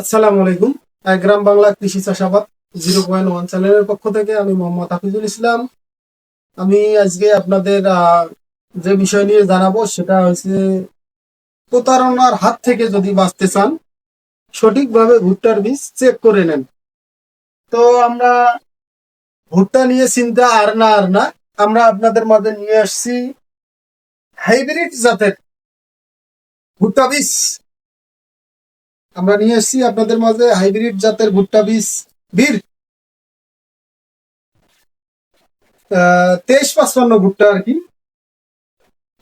আসসালামু আলাইকুম। গ্রাম বাংলা কৃষি চাষাবাদ জিরো পয়েন্ট ওয়ান চ্যানেলের পক্ষ থেকে আমি মোহাম্মদ হাফিজুল ইসলাম। আমি আজকে আপনাদের যে বিষয় নিয়ে জানাব সেটা হচ্ছে প্রতারণার হাত থেকে যদি বাঁচতে চান, সঠিকভাবে ভুট্টার বীজ চেক করে নেন। তো আমরা ভুট্টা নিয়ে চিন্তা আর না আর না, আমরা আপনাদের মাঝে নিয়ে আসছি হাইব্রিড জাতের ভুট্টা বীজ। আমরা নিয়ে এসেছি আপনাদের মাঝে হাইব্রিড জাতের ভুট্টা বীজ, বীর। তেইশ পাঁচপান্ন ভুট্টা আর কি।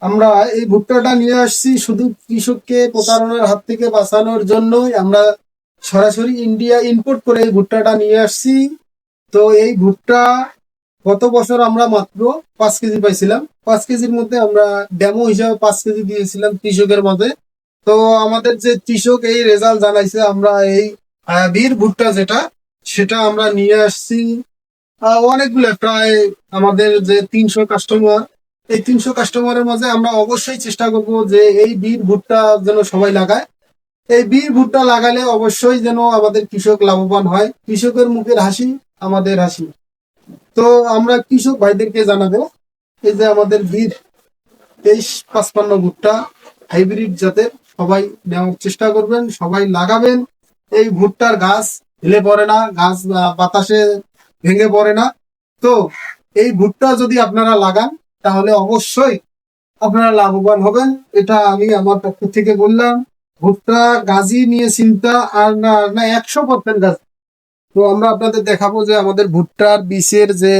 আমরা এই ভুট্টাটা নিয়ে আসছি শুধু কৃষককে প্রতারণার হাত থেকে বাঁচানোর জন্যই। আমরা সরাসরি ইন্ডিয়া ইম্পোর্ট করে এই ভুট্টাটা নিয়ে আসছি। তো এই ভুট্টা গত বছর আমরা মাত্র পাঁচ কেজি পাইছিলাম। পাঁচ কেজির মধ্যে আমরা ডেমো হিসাবে পাঁচ কেজি দিয়েছিলাম কৃষকের মধ্যে তো আমাদের যে কৃষক এই রেজাল্ট জানাইছে, আমরা এই বীর ভুট্টা যেটা, সেটা আমরা নিয়ে আসছি। অনেকগুলো প্রায় আমাদের যে তিনশো কাস্টমার এই তিনশো কাস্টমারের মাঝে আমরা অবশ্যই চেষ্টা করব যে এই বীর ভুট্টা যেন সবাই লাগায়। এই বীর ভুট্টা লাগালে অবশ্যই যেন আমাদের কৃষক লাভবান হয়। কৃষকের মুখের হাসি, আমাদের হাসি। তো আমরা কৃষক ভাইদেরকে জানাব, এই যে আমাদের বীর তেইশ পাঁচপান্ন ভুট্টা হাইব্রিড জাতের সবাই নেওয়ার চেষ্টা করবেন, সবাই লাগাবেন। এই ভুট্টার গাছ হেলে পড়ে না, গাছ বাতাসে ভেঙে পড়ে না। তো এই ভুট্টা যদি আপনারা লাগান, তাহলে অবশ্যই আপনারা লাভবান হবেন। এটা আমি আমার পক্ষ থেকে বললাম। ভুট্টা গাছই নিয়ে চিন্তা আর না না, একশো পার্সেন্ট গাছ। তো আমরা আপনাদের দেখাবো যে আমাদের ভুট্টার বীজের যে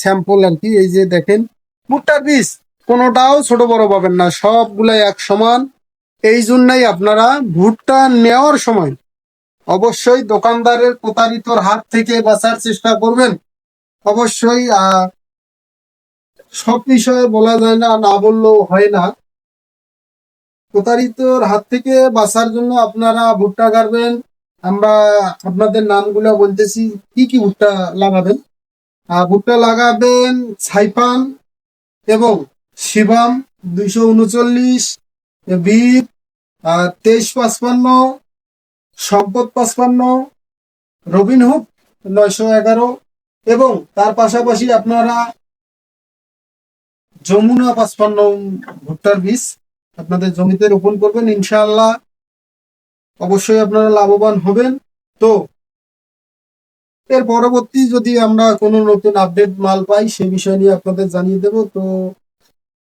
স্যাম্পল আর কি, এই যে দেখেন। ভুট্টার বীজ কোনোটাও ছোট বড় পাবেন না, সবগুলাই এক সমান এই জন্যই আপনারা ভুট্টা নেওয়ার সময় অবশ্যই দোকানদারের প্রতারিতর হাত থেকে বাঁচার চেষ্টা করবেন। অবশ্যই সব বিষয়ে বলা যায় না না বললেও হয় না। প্রতারিতর হাত থেকে বাঁচার জন্য আপনারা ভুট্টা গাড়বেন। আমরা আপনাদের নামগুলো বলতেছি, কি কি ভুট্টা লাগাবেন? ভুট্টা লাগাবেন সাইফান এবং শিবাম দুইশো উনচল্লিশ বীর তেইশ পাঁচপান্ন, সম্পদ পাঁচপান্ন, রবিন রবিনহুড নয়শো এগারো এবং তার পাশাপাশি আপনারা যমুনা পাঁচপান্ন ভুট্টার বীজ আপনাদের জমিতে রোপণ করবেন। ইনশাআল্লাহ অবশ্যই আপনারা লাভবান হবেন। তো এর পরবর্তী যদি আমরা কোনো নতুন আপডেট মাল পাই, সে বিষয় নিয়ে আপনাদের জানিয়ে দেব। তো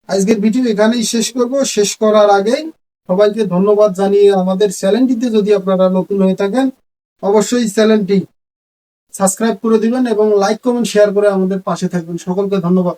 আজকের ভিডিও এখানেই শেষ করব। শেষ করার আগে সবাইকে ধন্যবাদ জানিয়ে আমাদের চ্যানেলটিতে যদি আপনারা নতুন হয়ে থাকেন, অবশ্যই চ্যানেলটি সাবস্ক্রাইব করে দিবেন এবং লাইক, কমেন্ট শেয়ার করে আমাদের পাশে থাকবেন। সকলকে ধন্যবাদ।